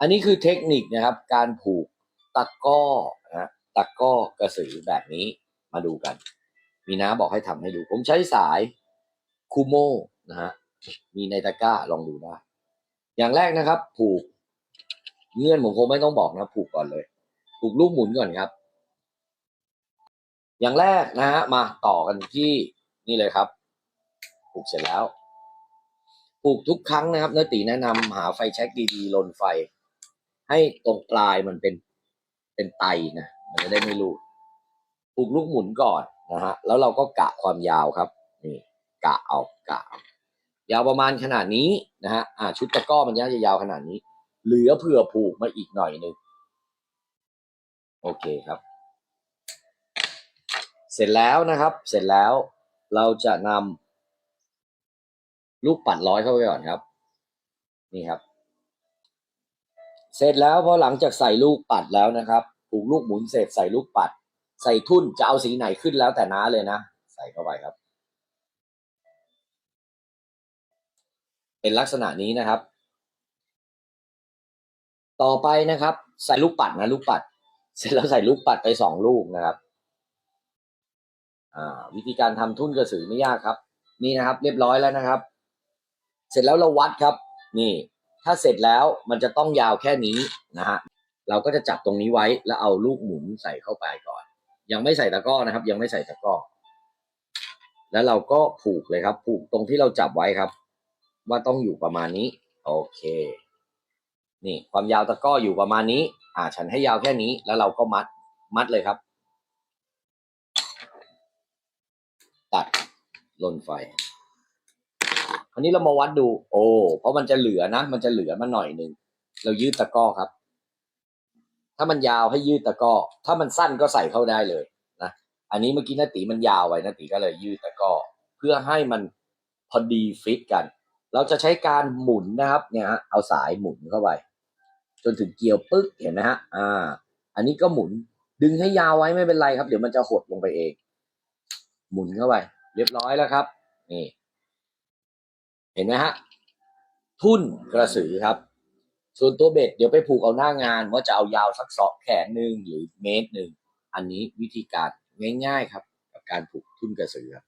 อันนี้คือเทคนิคนะครับ การผูกตะก้อนะฮะตะก้อกระสือแบบนี้มาดูกัน มีน้าบอกให้ทำให้ดู ผมใช้สายคูโมนะฮะมีในตะก้าลองดูได้อย่างแรกนะครับ ผูกเงื่อนผมคงไม่ต้องบอกนะผูกก่อนเลย ผูกลูกหมุนก่อนครับ อย่างแรกนะฮะมาต่อกันที่นี่เลยครับ ผูกเสร็จแล้ว ผูกทุกครั้งนะครับเนื้อตีแนะนำหาไฟแช็กดีๆลนไฟ ให้ตรงปลายมันเป็นเป็นไตนะมันจะได้ไม่รูดผูกลูกหมุนก่อนนะฮะแล้วเราก็กะความยาวครับนี่กะเอากะเอายาวประมาณขนาดนี้นะฮะอ่าชุดตะก้อมันน่าจะยาวขนาดนี้ เหลือเผื่อผูกมาอีกหน่อยหนึ่งโอเคครับ เสร็จแล้วนะครับ เสร็จแล้วเราจะนำลูกปัดร้อยเข้าไปก่อนครับ นี่ครับ เสร็จแล้วพอหลังจากใส่ลูกปัดแล้วนะครับผูกลูกหมุนเสร็จใส่ลูกปัด ใส่ทุ่นจะเอาสีไหนขึ้นแล้วแต่น้าเลยนะ ใส่เข้าไปครับ เป็นลักษณะนี้นะครับ ต่อไปนะครับ ใส่ลูกปัดนะลูกปัด เสร็จแล้วใส่ลูกปัดไปสองลูกนะครับวิธีการทำทุ่นกระสือไม่ยากครับ นี่นะครับ เรียบร้อยแล้วนะครับ เสร็จแล้วเราวัดครับ นี่ ถ้าเสร็จแล้วมันจะต้องยาวแค่นี้นะฮะเราก็จะจับตรงนี้ไว้แล้วเอาลูกหมุนใส่เข้าไปก่อน ยังไม่ใส่ตะกร้อนะครับ ยังไม่ใส่ตะกร้อแล้วเราก็ผูกเลยครับ ผูกตรงที่เราจับไว้ครับ ว่าต้องอยู่ประมาณนี้ โอเค นี่ความยาวตะกร้ออยู่ประมาณนี้ อ่า ฉันให้ยาวแค่นี้ แล้วเราก็มัดมัดเลยครับ ตัดลนไฟ ราวนี้เรามาวัดดู โอ้เพราะมันจะเหลือนะ มันจะเหลือมาหน่อยหนึ่งเรายืดตะก้อครับ ถ้ามันยาวให้ยืดตะก้อถ้ามันสั้นก็ใส่เข้าได้เลยนะอันนี้เมื่อกี้นาตีมันยาวไว้นาตีก็เลยยืดตะก้อเพื่อให้มันพอดีฟิตกัน เราจะใช้การหมุนนะครับ เนี่ยฮะเอาสายหมุนเข้าไปจนถึงเกลียวปึ๊กเห็นไหมฮะ อ่า อันนี้ก็หมุน ดึงให้ยาวไว้ไม่เป็นไรครับ เดี๋ยวมันจะหดลงไปเอง หมุนเข้าไป เรียบร้อยแล้วครับ นี่ เห็นไหมฮะ ทุ่นกระสือครับ ส่วนตัวเบ็ดเดี๋ยวไปผูกเอาหน้างานว่าจะเอายาวสักสองแขนหนึ่งหรือเมตรหนึ่ง อันนี้วิธีการง่าย ๆ ครับ กับการผูกทุ่นกระสือครับ